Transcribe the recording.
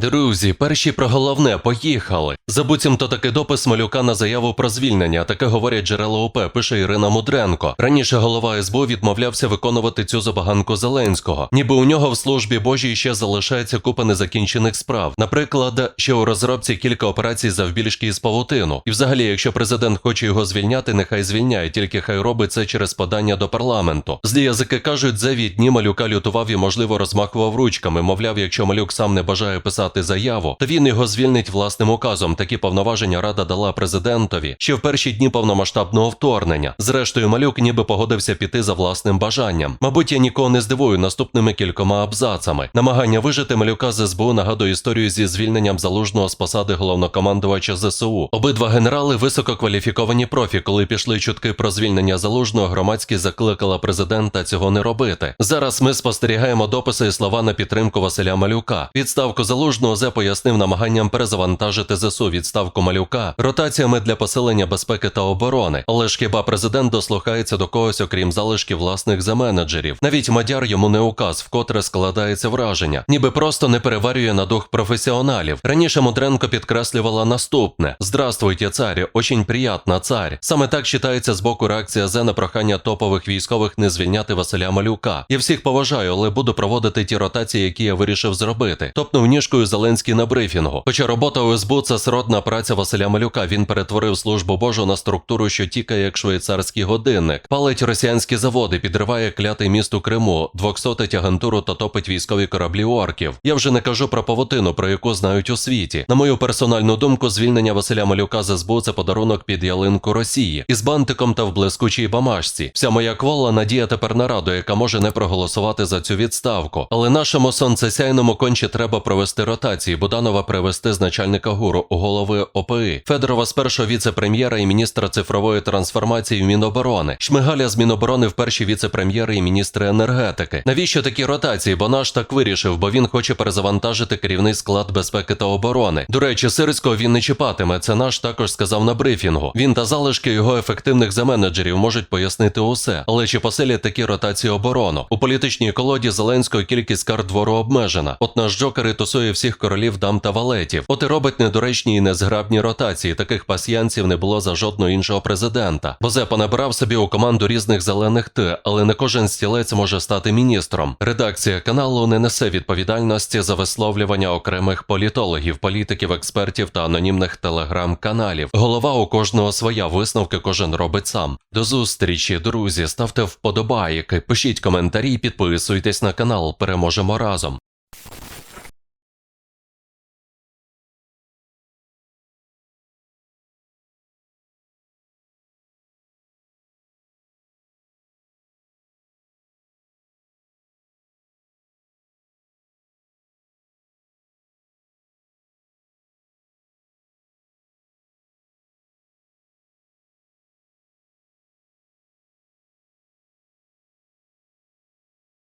Друзі, перші про головне поїхали. За буцімто таки допис малюка на заяву про звільнення. Таке говорять джерела ОП, пише Ірина Мудренко. Раніше голова СБУ відмовлявся виконувати цю забаганку Зеленського. Ніби у нього в службі Божій ще залишається купа незакінчених справ. Наприклад, ще у розробці кілька операцій завбільшки із павутину. І взагалі, якщо президент хоче його звільняти, нехай звільняє, тільки хай робить це через подання до парламенту. Злі язики кажуть, за відні малюка лютував і, можливо, розмахував ручками. Мовляв, якщо малюк сам не бажає писати заяву, то він його звільнить власним указом. Такі повноваження рада дала президентові ще в перші дні повномасштабного вторгнення. Зрештою, малюк ніби погодився піти за власним бажанням. Мабуть, я нікого не здивую наступними кількома абзацами. Намагання вижити малюка з СБУ нагадує історію зі звільненням залужного з посади головнокомандувача ЗСУ. Обидва генерали висококваліфіковані профі. Коли пішли чутки про звільнення залужного, громадськість закликала президента цього не робити. Зараз ми спостерігаємо дописи і слова на підтримку Василя Малюка. Відставку залужного зе пояснив намаганням перезавантажити ЗСУ відставку малюка ротаціями для посилення безпеки та оборони. Але ж хіба президент дослухається до когось, окрім залишків власних заменеджерів? Навіть мадяр йому не указ, вкотре складається враження, ніби просто не переварює на дух професіоналів. Раніше Мудренко підкреслювала наступне: Здравствуйте, царі, очень приятно, царь. Саме так читається з боку реакція зе на прохання топових військових не звільняти Василя Малюка. Я всіх поважаю, але буду проводити ті ротації, які я вирішив зробити. Топнув ніжкою Зеленський на брифінгу. Хоча робота ОСБУ – це сродна праця Василя Малюка. Він перетворив службу Божу на структуру, що тікає як швейцарський годинник, палить росіянські заводи, підриває клятий міст у Криму, двохсотить агентуру та топить військові кораблі орків. Я вже не кажу про павутину, про яку знають у світі. На мою персональну думку, звільнення Василя Малюка з СБУ – це подарунок під ялинку Росії із бантиком та в блискучій бамашці. Вся моя квола надія тепер на раду, яка може не проголосувати за цю відставку. Але нашому сонцесяйному конче треба провести ротації. Буданова привести з начальника гуру у голови ОПИ, Федорова з першого віце-прем'єра і міністра цифрової трансформації в Міноборони, Шмигаля з Міноборони в перші віце-прем'єри і міністри енергетики. Навіщо такі ротації? Бо наш так вирішив, бо він хоче перезавантажити керівний склад безпеки та оборони. До речі, Сирського він не чіпатиме. Це наш також сказав на брифінгу. Він та залишки його ефективних заменеджерів можуть пояснити усе. Але чи посилять такі ротації оборону? У політичній колоді Зеленського кількість карт двору обмежена. От наш Джокер і тусує всіх королів дам та валетів. От і робить недоречні і незграбні ротації. Таких пасьянців не було за жодного іншого президента. Бозепа набирав собі у команду різних зелених Т, але не кожен стілець може стати міністром. Редакція каналу не несе відповідальності за висловлювання окремих політологів, політиків, експертів та анонімних телеграм-каналів. Голова у кожного своя висновки кожен робить сам. До зустрічі, друзі. Ставте вподобайки, пишіть коментарі, підписуйтесь на канал. Переможемо разом.